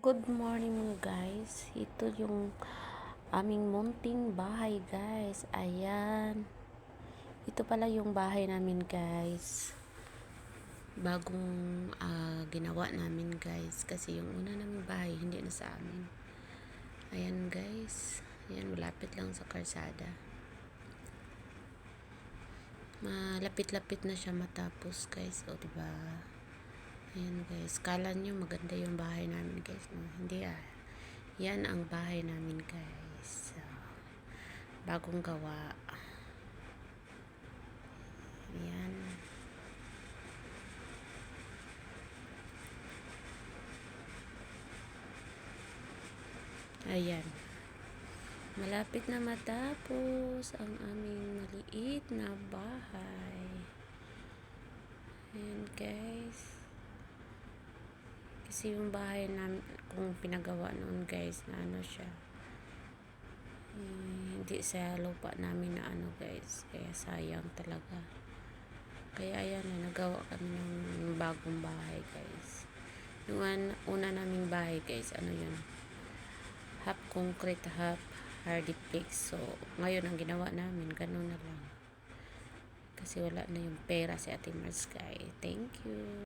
Good morning guys. Ito yung aming munting bahay guys. Ayan. Ito pala yung bahay namin guys. Bagong ah, ginawa namin guys. Kasi yung una naming bahay hindi na sa amin. Ayan guys. Ayan malapit lang sa karsada. Malapit-lapit na siya matapos guys. O diba? Ayan guys, kala nyo maganda yung bahay namin guys. No? Hindi ah. Yan ang bahay namin guys. So, bagong gawa. Ayan. Ayan. Malapit na matapos ang aming maliit na bahay. Ayan guys. Kasi yung bahay namin, kung pinagawa noon guys, na ano siya, eh, hindi sa lupa namin na ano guys, kaya sayang talaga. Kaya ayan na, nagawa kami ng bagong bahay guys. Yung una naming bahay guys, ano yun, half concrete, half hardy bricks. So, ngayon ang ginawa namin, ganun na lang. Kasi wala na yung pera si Ate Mars kay. Thank you.